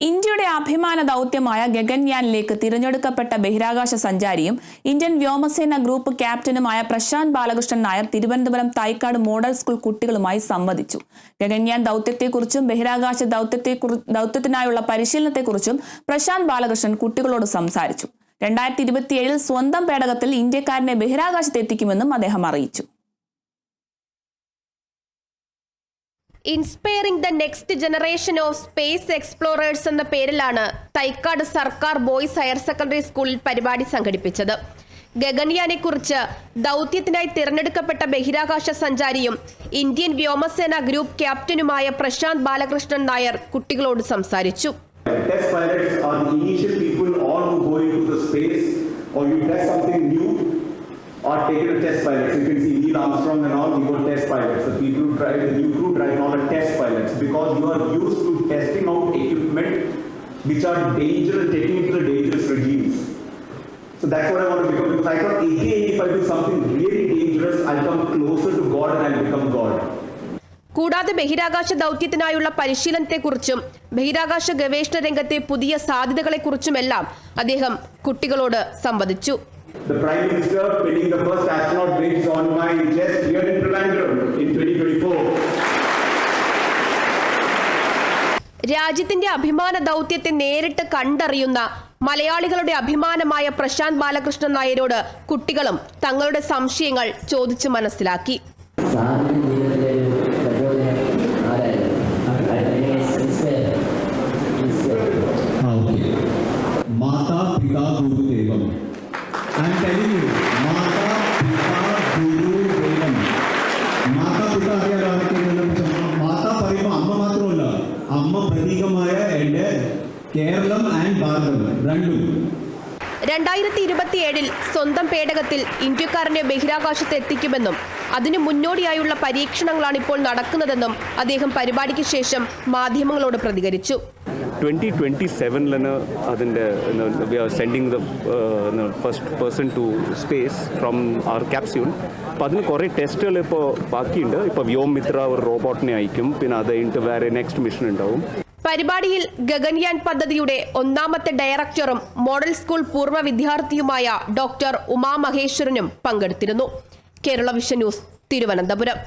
ഇന്ത്യയുടെ അഭിമാന ദൗത്യമായ ഗഗൻയാനിലേക്ക് തിരഞ്ഞെടുക്കപ്പെട്ട ബഹിരാകാശ സഞ്ചാരിയും ഇന്ത്യൻ വ്യോമസേന ഗ്രൂപ്പ് ക്യാപ്റ്റനുമായ പ്രശാന്ത് ബാലകൃഷ്ണൻ നായർ തിരുവനന്തപുരം തൈക്കാട് മോഡൽ സ്കൂൾ കുട്ടികളുമായി സംവദിച്ചു. ഗഗൻയാൻ ദൗത്യത്തെക്കുറിച്ചും ബഹിരാകാശ ദൗത്യത്തെക്കുറി ദൗത്യത്തിനായുള്ള പരിശീലനത്തെക്കുറിച്ചും പ്രശാന്ത് ബാലകൃഷ്ണൻ കുട്ടികളോട് സംസാരിച്ചു. രണ്ടായിരത്തി ഇരുപത്തിയേഴിൽ സ്വന്തം പേടകത്തിൽ ഇന്ത്യക്കാരനെ ബഹിരാകാശത്തെത്തിക്കുമെന്നും അദ്ദേഹം അറിയിച്ചു. Inspiring the next generation of space explorers എന്ന പേരിലാണ് തൈക്കാട് സർക്കാർ ബോയ്സ് ഹയർ സെക്കൻഡറി സ്കൂളിൽ പരിപാടി സംഘടിപ്പിച്ചത്. ഗഗൻയാനെക്കുറിച്ച് ദൗത്യത്തിനായി തിരഞ്ഞെടുക്കപ്പെട്ട ബഹിരാകാശ സഞ്ചാരിയും ഇന്ത്യൻ വ്യോമസേന ഗ്രൂപ്പ് ക്യാപ്റ്റനുമായ പ്രശാന്ത് ബാലകൃഷ്ണൻ നായർ കുട്ടികളോട് സംസാരിച്ചു. Test pilots are the initial people all who the space or you test something new are taken a test pilot. So You can see Neil Armstrong and all, we were test pilots. The people who drive the new crew drive all are test pilots because you are used to testing out equipment which are dangerous, taking into the dangerous regimes. So that's what I want to become because I thought again if I do something really dangerous, I'll come closer to God and I'll become God. കൂടാതെ ബഹിരാകാശ ദൗത്യത്തിനായുള്ള പരിശീലനത്തെക്കുറിച്ചും ബഹിരാകാശ ഗവേഷണ രംഗത്തെ പുതിയ സാധ്യതകളെക്കുറിച്ചുമെല്ലാം അദ്ദേഹം കുട്ടികളോട് സംവദിച്ചു The Prime Minister pinning the first astronaut bridge on my chest here in Trivandrum in 2024. രാജ്യത്തിന്റെ അഭിമാന ദൗത്യത്തെ നേരിട്ട് കണ്ടറിയുന്ന മലയാളികളുടെ അഭിമാനമായ പ്രശാന്ത് ബാലകൃഷ്ണൻ നായരോട് കുട്ടികളും തങ്ങളുടെ സംശയങ്ങൾ ചോദിച്ചു മനസ്സിലാക്കി കേരളം ആൻഡ് ഭാരതം രണ്ടും രണ്ടായിരത്തി ഇരുപത്തിയേഴിൽ സ്വന്തം പേടകത്തിൽ ഇന്ത്യക്കാരനെ ബഹിരാകാശത്ത് എത്തിക്കുമെന്നും അതിനു മുന്നോടിയായുള്ള പരീക്ഷണങ്ങളാണ് ഇപ്പോൾ നടക്കുന്നതെന്നും അദ്ദേഹം പരിപാടിക്ക് ശേഷം മാധ്യമങ്ങളോട് പ്രതികരിച്ചു. ട്വന്റി ട്വന്റി സെവനിലാണ് അതിന്റെ we are sending the first person to space from our capsule അപ്പോൾ അതിന് കുറേ ടെസ്റ്റുകൾ ഇപ്പോൾ ബാക്കിയുണ്ട്. ഇപ്പോൾ വ്യോം മിത്ര ഒരു റോബോട്ടിനെ അയക്കും. പിന്നെ അത് കഴിഞ്ഞിട്ട് വേറെ നെക്സ്റ്റ് മിഷൻ ഉണ്ടാവും. പരിപാടിയിൽ ഗഗൻയാൻ പദ്ധതിയുടെ ഒന്നാമത്തെ ഡയറക്ടറും മോഡൽ സ്കൂൾ പൂർവ വിദ്യാർത്ഥിയുമായ ഡോക്ടർ ഉമാ മഹേശ്വരനും പങ്കെടുത്തിരുന്നു. Kerala vision news Thiruvananthapuram.